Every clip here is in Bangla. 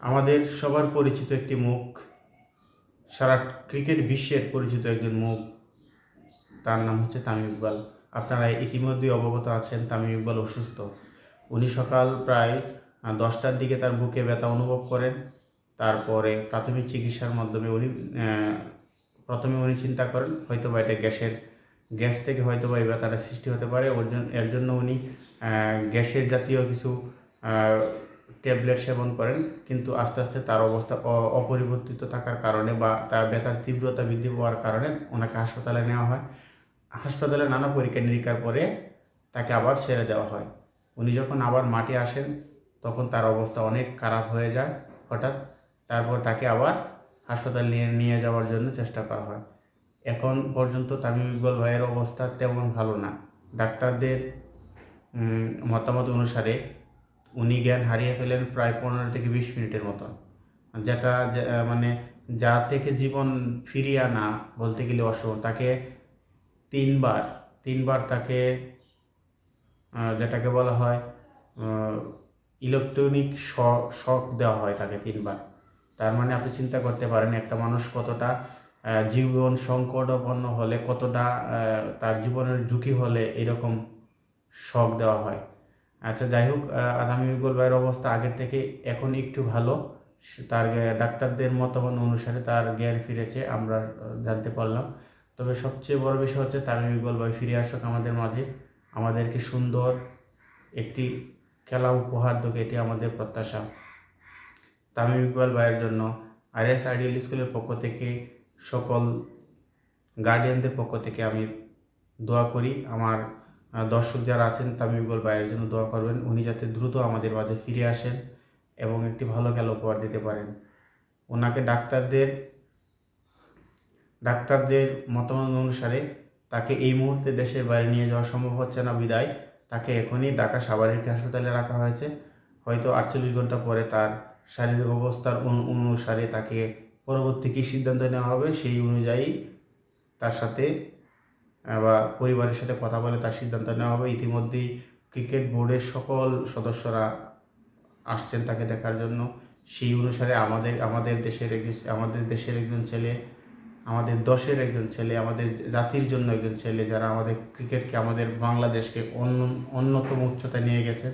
আমাদের সবার পরিচিত একটি মুখ, সারা ক্রিকেট বিশ্বের পরিচিত একজন মুখ, তার নাম হচ্ছে তামিম ইকবাল। আপনারা ইতিমধ্যেই অবগত আছেন, তামিম ইকবাল অসুস্থ। উনি সকাল প্রায় দশটার দিকে তার বুকে ব্যথা অনুভব করেন। তারপরে প্রাথমিক চিকিৎসার মাধ্যমে উনি প্রথমে উনি চিন্তা করেন হয়তো বা এটা গ্যাসের, গ্যাস থেকে হয়তো বা এই ব্যথাটা সৃষ্টি হতে পারে। ওর জন্য এর জন্য উনি গ্যাসের জাতীয় কিছু ট্যাবলেট সেবন করেন, কিন্তু আস্তে আস্তে তার অবস্থা অপরিবর্তিত থাকার কারণে বা তার ব্যথার তীব্রতা বৃদ্ধি পাওয়ার কারণে ওনাকে হাসপাতালে নেওয়া হয়। হাসপাতালে নানা পরীক্ষা নিরীক্ষার পরে তাকে আবার ছেড়ে দেওয়া হয়। উনি যখন আবার মাঠে আসেন, তখন তার অবস্থা অনেক খারাপ হয়ে যায় হঠাৎ। তারপর তাকে আবার হাসপাতাল নিয়ে নিয়ে যাওয়ার জন্য চেষ্টা করা হয়। এখন পর্যন্ত তামিম ইকবাল ভাইয়ের অবস্থা তেমন ভালো না। ডাক্তারদের মতামত অনুসারে উনি জ্ঞান হারিয়ে ফেলেন প্রায় পনেরো থেকে বিশ মিনিটের মতন। যেটা মানে যা থেকে জীবন ফিরিয়ে আনা বলতে গেলে অসম্ভব তাকে তিনবার তিনবার তাকে যেটাকে বলা হয় ইলেকট্রনিক শক দেওয়া হয় তাকে তিনবার। তার মানে আপনি চিন্তা করতে পারেন একটা মানুষ কতটা জীবন সংকটাপন্ন হলে কতটা তার জীবনের ঝুঁকি হলে এরকম শক দেওয়া হয়। আচ্ছা যাই হোক ইকবাল ভাইয়ের অবস্থা আগের থেকে এখন একটু ভালো। তার ডাক্তারদের মতামত অনুসারে তার জ্ঞান ফিরেছে, আমরা জানতে পারলাম। তবে সবচেয়ে বড় বিষয় হচ্ছে তামিম ইকবাল ভাই ফিরে আসুক আমাদের মাঝে। আমাদেরকে সুন্দর একটি খেলা উপহার দেবে এটি আমাদের প্রত্যাশা। তামিম ইকবাল ভাইয়ের জন্য আর এস আইডিয়াল স্কুলের পক্ষ থেকে, সকল গার্ডিয়ানদের পক্ষ থেকে আমি দোয়া করি। আমার দর্শক যারা আছেন তামিম ইকবাল ভাইয়ের জন্য দোয়া করবেন। উনি যাতে দ্রুত আমাদের মাঝে ফিরে আসেন এবং একটি ভালো খেলা উপহার দিতে পারেন। ওনাকে ডাক্তারদের ডাক্তারদের মতামত অনুসারে তাকে এই মুহূর্তে দেশের বাইরে নিয়ে যাওয়া সম্ভব হচ্ছে না বিদায়। তাকে এখনই ঢাকা সাভার একটি হাসপাতালে রাখা হয়েছে। হয়তো আটচল্লিশ ঘণ্টা পরে তার শারীরিক অবস্থার অনুসারে তাকে পরবর্তী কী সিদ্ধান্ত নেওয়া হবে সেই অনুযায়ী তার সাথে বা পরিবারের সাথে কথা বলে তার সিদ্ধান্ত নেওয়া হবে। ইতিমধ্যেই ক্রিকেট বোর্ডের সকল সদস্যরা আসছেন তাকে দেখার জন্য। সেই অনুসারে আমাদের আমাদের দেশের আমাদের দেশের একজন ছেলে, আমাদের দশের একজন ছেলে, আমাদের জাতির জন্য একজন ছেলে যারা আমাদের ক্রিকেটকে, আমাদের বাংলাদেশকে অন্য, অন্যতম উচ্চতায় নিয়ে গেছে,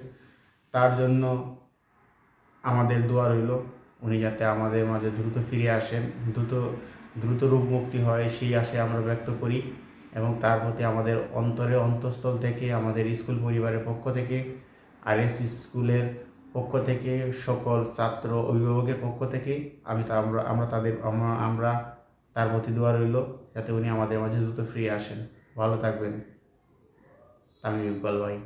তার জন্য আমাদের দোয়া রইল। উনি যাতে আমাদের মাঝে দ্রুত ফিরে আসেন, দ্রুত দ্রুত রোগ মুক্তি হয়, সেই আশে আমরা ব্যক্ত করি। এবং তার প্রতি আমাদের অন্তরে অন্তঃস্থল থেকে, আমাদের স্কুল পরিবারের পক্ষ থেকে আর এস স্কুলের পক্ষ থেকে, সকল ছাত্র অভিভাবকের পক্ষ থেকে আমি তা আমরা আমরা তাদের আমরা তার প্রতি দোয়া রইল যাতে উনি আমাদের মাঝে দ্রুত ফ্রি আসেন। ভালো থাকবেন। তামিম ইকবাল ভাই।